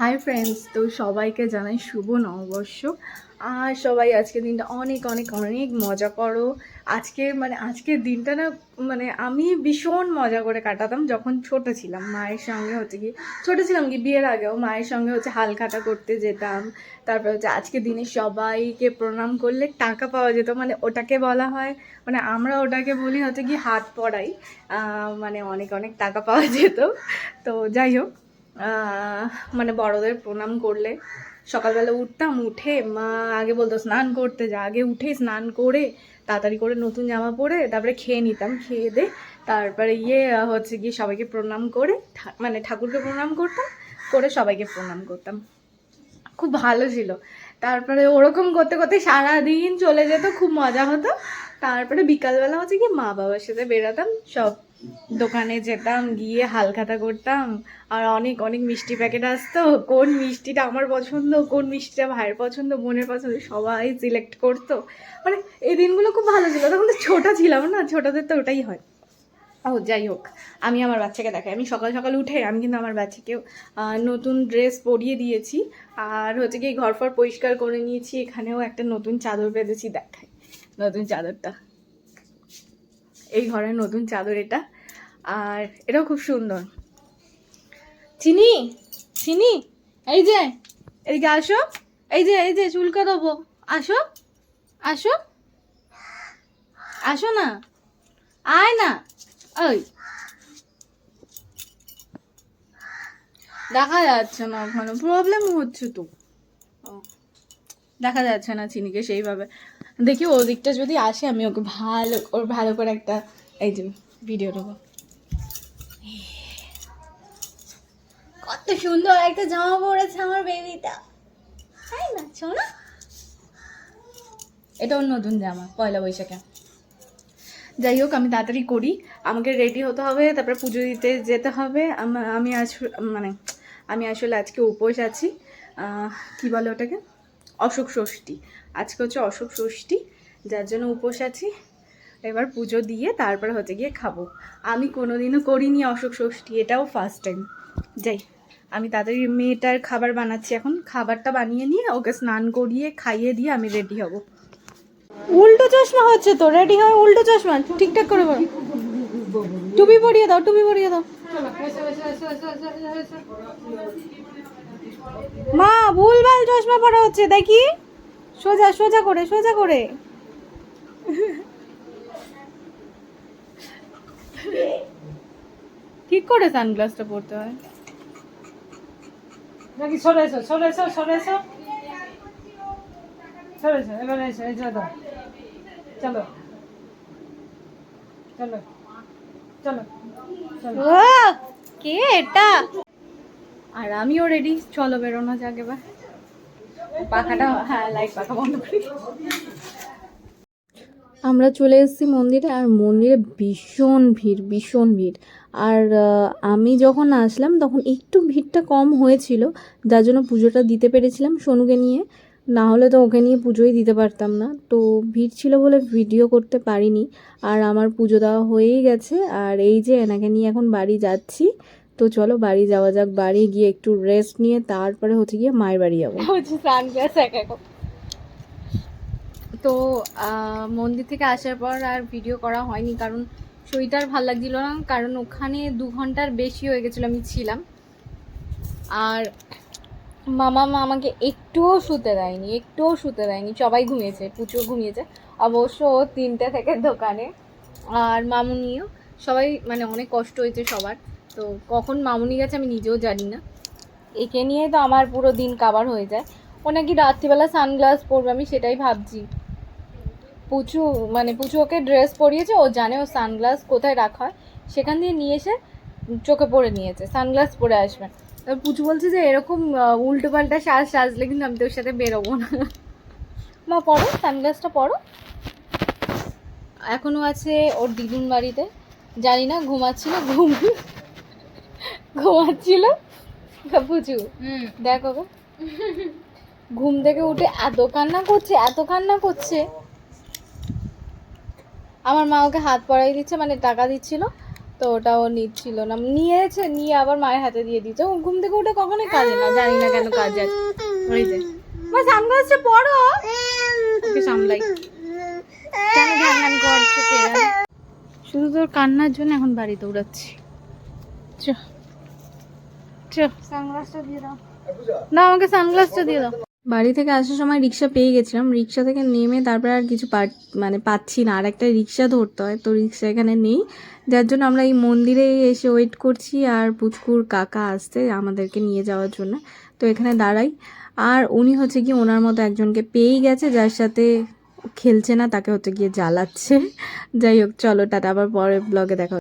Hi friends তো সবাইকে জানাই শুভ নববর্ষ। আর সবাই আজকের দিনটা অনেক অনেক অনেক মজা করো। আজকে মানে আজকের দিনটা না মানে আমি ভীষণ মজা করে কাটাতাম যখন ছোট ছিলাম। মায়ের সঙ্গে হচ্ছে কি, ছোট ছিলাম কি বিয়ের আগেও মায়ের সঙ্গে হচ্ছে হালখাতা করতে যেতাম। তারপর হচ্ছে আজকের দিনে সবাইকে প্রণাম করলে টাকা পাওয়া যেত মানে ওটাকে বলা হয় মানে আমরা ওটাকে বলি হচ্ছে কি হাত পড়াই। মানে অনেক অনেক টাকা পাওয়া যেত। তো যাই হোক মানে বড়দের প্রণাম করলে সকালবেলা উঠতাম, উঠে মা আগে বলতো, স্নান করতে যা। আগে উঠে স্নান করে তাড়াতাড়ি করে নতুন জামা পরে তারপরে খেয়ে নিতাম, খেয়ে দে। তারপরে ইয়ে হচ্ছে গিয়ে সবাইকে প্রণাম করে মানে ঠাকুরকে প্রণাম করতাম, করে সবাইকে প্রণাম করতাম। খুব ভালো ছিল। তারপরে ওরকম করতে করতে সারাদিন চলে যেত, খুব মজা হতো। তারপরে বিকালবেলা হচ্ছে কি মা বাবার সাথে বেরোতাম, সব দোকানে যেতাম, গিয়ে হালখাতা করতাম। আর অনেক অনেক মিষ্টি প্যাকেট আসতো। কোন মিষ্টিটা আমার পছন্দ, কোন মিষ্টিটা ভাইয়ের পছন্দ, বোনের পছন্দ, সবাই সিলেক্ট করতো। মানে এই দিনগুলো খুব ভালো ছিল। তখন তো ছোটো ছিলাম না, ছোটোদের তো ওটাই হয়। ও, যাই হোক, আমি আমার বাচ্চাকে দেখাই। আমি সকাল সকাল উঠে, আমি কিন্তু আমার বাচ্চাকেও নতুন ড্রেস পরিয়ে দিয়েছি। আর হচ্ছে কি ঘর ফর পরিষ্কার করে নিয়েছি। এখানেও একটা নতুন চাদর বেঁধেছি, দেখাই। নতুন চাদরটা। এই ঘরের নতুন চাদর এটা। আর এটাও খুব সুন্দর। চিনি? চিনি? এই যে, এদিকে আসো। এই যে এই যে, চুলকা দেবো। আসো আসো। আসো না। আয় না। ওই। দেখা যাচ্ছে না ওখানে। প্রবলেম হচ্ছে তো। দেখা যাচ্ছে না চিনিকে সেইভাবে। দেখি ও দিকটা যদি আসে, আমি ওকে ভালো ওর ভালো করে একটা, এই যে ভিডিও দেবো। কত সুন্দর একটা জামা পরেছে আমার বেবিটা তাই না শোনা এটা ওর নতুন জামা, পয়লা বৈশাখে। যাই হোক, আমি তাড়াতাড়ি করি। আমাকে রেডি হতে হবে, তারপরে পুজো দিতে যেতে হবে। আমি আজ মানে আমি আসলে আজকে উপোস আছি। কি বলে ওটাকে? অশোক ষষ্ঠী। আজকে হচ্ছে অশোক ষষ্ঠী, যার জন্য উপোস আছি। এবার পুজো দিয়ে তারপর হচ্ছে গিয়ে খাব। আমি কোনোদিনও করিনি অশোক ষষ্ঠী, এটাও ফার্স্ট টাইম যাই, আমি তাড়াতাড়ি মেয়েটার খাবার বানাচ্ছি এখন। খাবারটা বানিয়ে নিয়ে ওকে স্নান করিয়ে খাইয়ে দিয়ে আমি রেডি হব। উল্টো চশমা হচ্ছে তো রেডি হয় উল্টো চশমা? ঠিকঠাক করে বলো। টুপি পরিয়ে দাও, টুপি পরিয়ে দাও। মা ভুলভাল চশমা পরা হচ্ছে দেখি। সোজা সোজা করে সোজা করে। ঠিক করে সানগ্লাসটা পরতে হয়। নাকি সরে এসো সরে এসো সরে এসো। সরে এসো এবারে এসো এই দাও। চলো। চলো। চলো। চলো। কে এটা? আর আমিও রেডি চলো বেরোনো যাক এবার। পাখাটা হ্যাঁ লাইট পাখা বন্ধ করি। আমরা চলে এসেছি মন্দিরে আর মন্দিরে ভীষণ ভিড় ভীষণ ভিড়। আর আমি যখন আসলাম তখন একটু ভিড়টা কম হয়েছিল, যার জন্য পুজোটা দিতে পেরেছিলাম সোনুকে নিয়ে। না হলে তো ওকে নিয়ে পুজোই দিতে পারতাম না। তো ভিড় ছিল বলে ভিডিও করতে পারিনি। আর আমার পুজো দেওয়া হয়েই গেছে। আর এই যে এনাকে নিয়ে এখন বাড়ি যাচ্ছি তো চলো বাড়ি যাওয়া যাক। বাড়ি গিয়ে একটু রেস্ট নিয়ে তারপরে হচ্ছে গিয়ে মায়ের বাড়ি যাব। তো মন্দির থেকে আসার পর আর ভিডিও করা হয়নি কারণ শরীরটা আর ভালো লাগছিল না, কারণ ওখানে দু ঘণ্টার বেশি হয়ে গেছিল আমি ছিলাম। আর মামা, মা আমাকে একটুও শুতে দেয়নি, একটুও শুতে দেয়নি, সবাই ঘুমিয়েছে, পুচো ঘুমিয়েছে, অবশ্য তিনটে থেকে দোকানে। আর মামুনিও, সবাই মানে অনেক কষ্ট হয়েছে সবার। তো কখন মামুনি গেছে আমি নিজেও জানি না। একে নিয়ে তো আমার পুরো দিন কাবার হয়ে যায়। ও নাকি রাত্রিবেলা সানগ্লাস পরবে আমি সেটাই ভাবছি। পুচু মানে পুচু ওকে ড্রেস পরিয়েছে ও জানে ও সানগ্লাস কোথায় রাখা হয়। সেখান দিয়ে নিয়ে এসে চোখে পরে নিয়েছে সানগ্লাস পরে আসবে। এবার পুচু বলছে যে এরকম উল্টো পাল্টা সাজ সাজলে কিন্তু আমি তোর সাথে বেরোবো না। মা পড়ো সানগ্লাসটা পড়ো এখনও আছে ওর দিদুন বাড়িতে। জানি না ঘুমাচ্ছিল ঘুম ঘুমাচ্ছিল। পুচু দেখো গো। ঘুম থেকে উঠে এত কান্না করছে এত কান্না করছে। আমার মা ওকে হাত পড়াই দিচ্ছে মানে টাকা দিচ্ছিল তো ওটা ও নিচ্ছিল না। নিয়েছে নিয়ে আবার মায়ের হাতে দিয়ে দিচ্ছে ও ঘুম থেকে উঠে কখনোই কাজে না জানি না কেন কাজে আছে। ওই যে। মা পরো ওকে সামলাই। কেন ধ্যান করছে কে শুধু তোর কান্নার জন্য এখন বাড়ি দৌড়াচ্ছি চ চ সানগ্লাসটা দিয়ে দাও না আমাকে সানগ্লাসটা দিয়ে দাও। বাড়ি থেকে আসার সময় রিক্সা পেয়ে গেছিলাম। রিক্সা থেকে নেমে তারপরে আর কিছু মানে পাচ্ছি না। আর একটা রিক্সা ধরতে হয় তো রিক্সা এখানে নেই। যার জন্য আমরা এই মন্দিরে এসে ওয়েট করছি আর পুচকুর কাকা আসছে আমাদেরকে নিয়ে যাওয়ার জন্য। তো এখানে দাঁড়াই। আর উনি হচ্ছে কি ওনার মতো একজনকে পেয়েই গেছে যার সাথে খেলছে না তাকে হচ্ছে গিয়ে জ্বালাচ্ছে। যাই হোক চলো টাটা। আবার পরে ব্লগে দেখা।